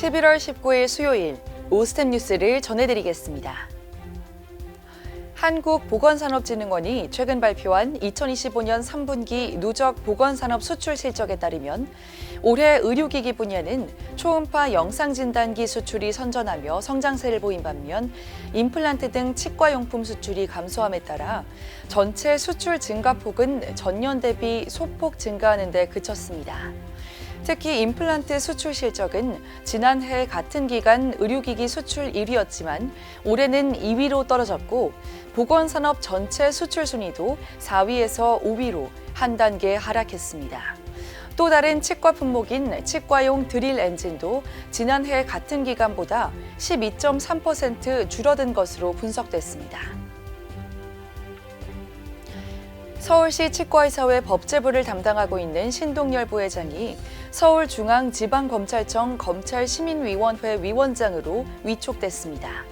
11월 19일 수요일 오스템 뉴스를 전해드리겠습니다. 한국보건산업진흥원이 최근 발표한 2025년 3분기 누적 보건산업 수출 실적에 따르면 올해 의료기기 분야는 초음파 영상진단기 수출이 선전하며 성장세를 보인 반면 임플란트 등 치과용품 수출이 감소함에 따라 전체 수출 증가폭은 전년 대비 소폭 증가하는 데 그쳤습니다. 특히 임플란트 수출 실적은 지난해 같은 기간 의료기기 수출 1위였지만 올해는 2위로 떨어졌고 보건산업 전체 수출 순위도 4위에서 5위로 한 단계 하락했습니다. 또 다른 치과 품목인 치과용 드릴 엔진도 지난해 같은 기간보다 12.3% 줄어든 것으로 분석됐습니다. 서울시 치과의사회 법제부를 담당하고 있는 신동열 부회장이 서울중앙지방검찰청 검찰시민위원회 위원장으로 위촉됐습니다.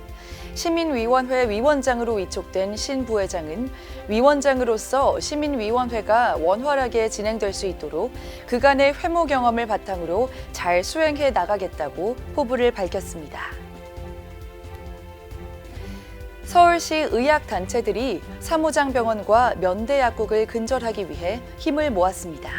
시민위원회 위원장으로 위촉된 신 부회장은 위원장으로서 시민위원회가 원활하게 진행될 수 있도록 그간의 회무 경험을 바탕으로 잘 수행해 나가겠다고 포부를 밝혔습니다. 서울시 의학단체들이 사무장병원과 면대약국을 근절하기 위해 힘을 모았습니다.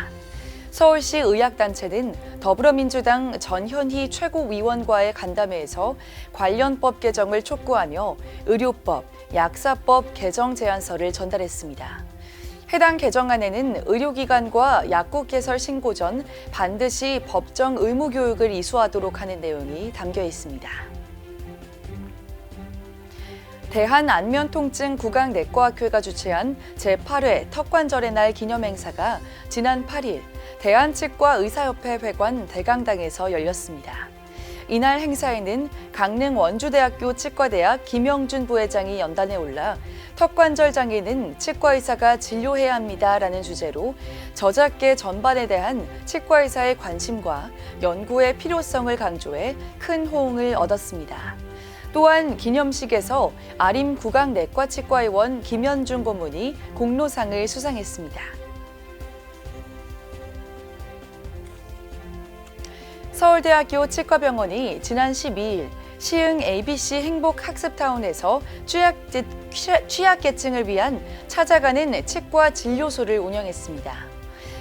서울시 의학단체는 더불어민주당 전현희 최고위원과의 간담회에서 관련법 개정을 촉구하며 의료법, 약사법 개정 제안서를 전달했습니다. 해당 개정안에는 의료기관과 약국 개설 신고 전 반드시 법정 의무 교육을 이수하도록 하는 내용이 담겨 있습니다. 대한안면통증 구강내과학회가 주최한 제8회 턱관절의 날 기념행사가 지난 8일 대한치과 의사협회 회관 대강당에서 열렸습니다. 이날 행사에는 강릉 원주대학교 치과대학 김영준 부회장이 연단에 올라 턱관절 장애는 치과의사가 진료해야 합니다라는 주제로 저작계 전반에 대한 치과의사의 관심과 연구의 필요성을 강조해 큰 호응을 얻었습니다. 또한 기념식에서 아림 구강 내과 치과의원 김현중 고문이 공로상을 수상했습니다. 서울대학교 치과병원이 지난 12일 시흥 ABC 행복학습타운에서 취약, 취약계층을 위한 찾아가는 치과 진료소를 운영했습니다.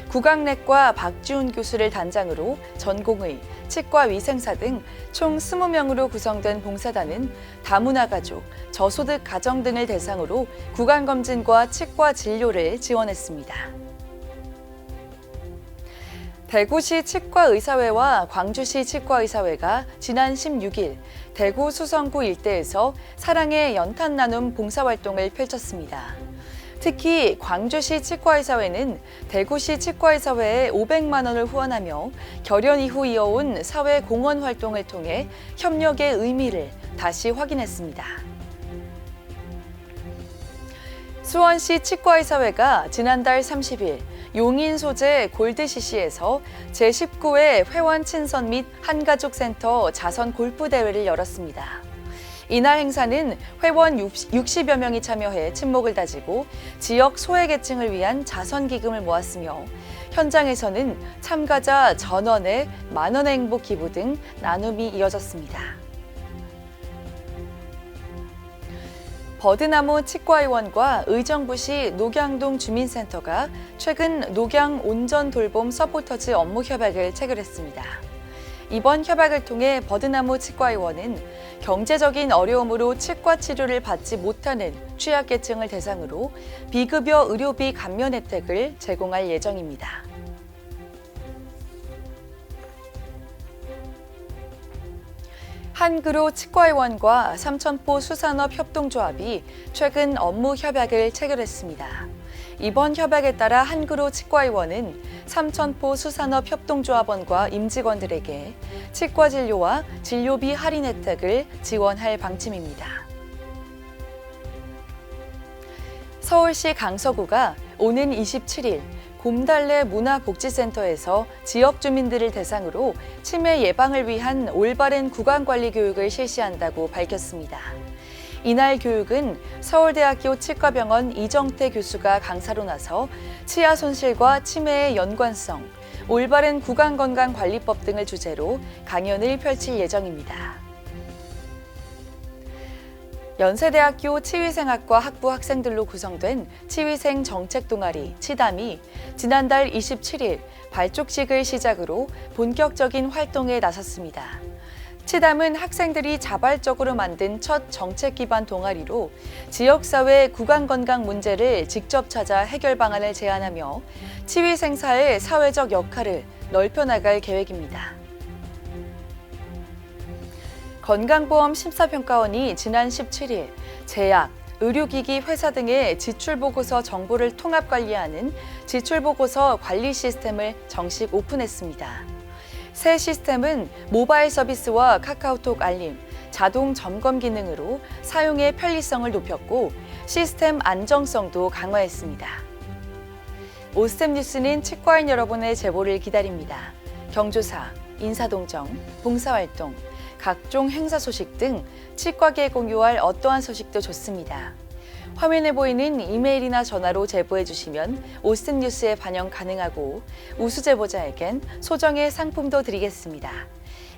구강내과 박지훈 교수를 단장으로 전공의, 치과 위생사 등 총 20명으로 구성된 봉사단은 다문화 가족, 저소득 가정 등을 대상으로 구강검진과 치과 진료를 지원했습니다. 대구시 치과의사회와 광주시 치과의사회가 지난 16일 대구 수성구 일대에서 사랑의 연탄 나눔 봉사활동을 펼쳤습니다. 특히 광주시 치과의사회는 대구시 치과의사회에 500만 원을 후원하며 결연 이후 이어온 사회 공헌 활동을 통해 협력의 의미를 다시 확인했습니다. 수원시 치과의사회가 지난달 30일 용인 소재 골드CC에서 제19회 회원 친선 및 한가족 센터 자선 골프 대회를 열었습니다. 이날 행사는 회원 60여 명이 참여해 친목을 다지고 지역 소외계층을 위한 자선기금을 모았으며 현장에서는 참가자 전원의 만원의 행복 기부 등 나눔이 이어졌습니다. 버드나무 치과의원과 의정부시 녹양동 주민센터가 최근 녹양 온전 돌봄 서포터즈 업무 협약을 체결했습니다. 이번 협약을 통해 버드나무 치과의원은 경제적인 어려움으로 치과 치료를 받지 못하는 취약계층을 대상으로 비급여 의료비 감면 혜택을 제공할 예정입니다. 한그로 치과의원과 삼천포 수산업 협동조합이 최근 업무 협약을 체결했습니다. 이번 협약에 따라 한그로 치과의원은 삼천포 수산업 협동조합원과 임직원들에게 치과 진료와 진료비 할인 혜택을 지원할 방침입니다. 서울시 강서구가 오는 27일 곰달래 문화복지센터에서 지역 주민들을 대상으로 치매 예방을 위한 올바른 구강관리 교육을 실시한다고 밝혔습니다. 이날 교육은 서울대학교 치과병원 이정태 교수가 강사로 나서 치아 손실과 치매의 연관성, 올바른 구강건강관리법 등을 주제로 강연을 펼칠 예정입니다. 연세대학교 치위생학과 학부 학생들로 구성된 치위생 정책 동아리 치담이 지난달 27일 발족식을 시작으로 본격적인 활동에 나섰습니다. 치담은 학생들이 자발적으로 만든 첫 정책 기반 동아리로 지역사회 구강 건강 문제를 직접 찾아 해결 방안을 제안하며 치위 생사의 사회적 역할을 넓혀 나갈 계획입니다. 건강보험 심사평가원이 지난 17일 제약, 의료기기 회사 등의 지출보고서 정보를 통합 관리하는 지출보고서 관리 시스템을 정식 오픈했습니다. 새 시스템은 모바일 서비스와 카카오톡 알림, 자동 점검 기능으로 사용의 편리성을 높였고 시스템 안정성도 강화했습니다. 오스템 뉴스는 치과인 여러분의 제보를 기다립니다. 경조사, 인사동정, 봉사활동, 각종 행사 소식 등 치과계에 공유할 어떠한 소식도 좋습니다. 화면에 보이는 이메일이나 전화로 제보해 주시면 오스템 뉴스에 반영 가능하고 우수 제보자에겐 소정의 상품도 드리겠습니다.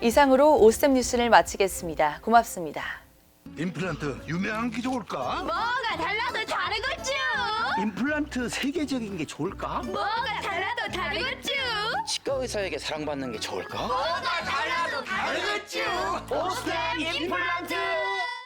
이상으로 오스템 뉴스를 마치겠습니다. 고맙습니다. 임플란트 유명한 게 좋을까? 뭐가 달라도 다르겠죠. 임플란트 세계적인 게 좋을까? 뭐가 달라도 다르겠죠. 치과 의사에게 사랑받는 게 좋을까? 뭐가 달라도 다르겠죠. 오스템 임플란트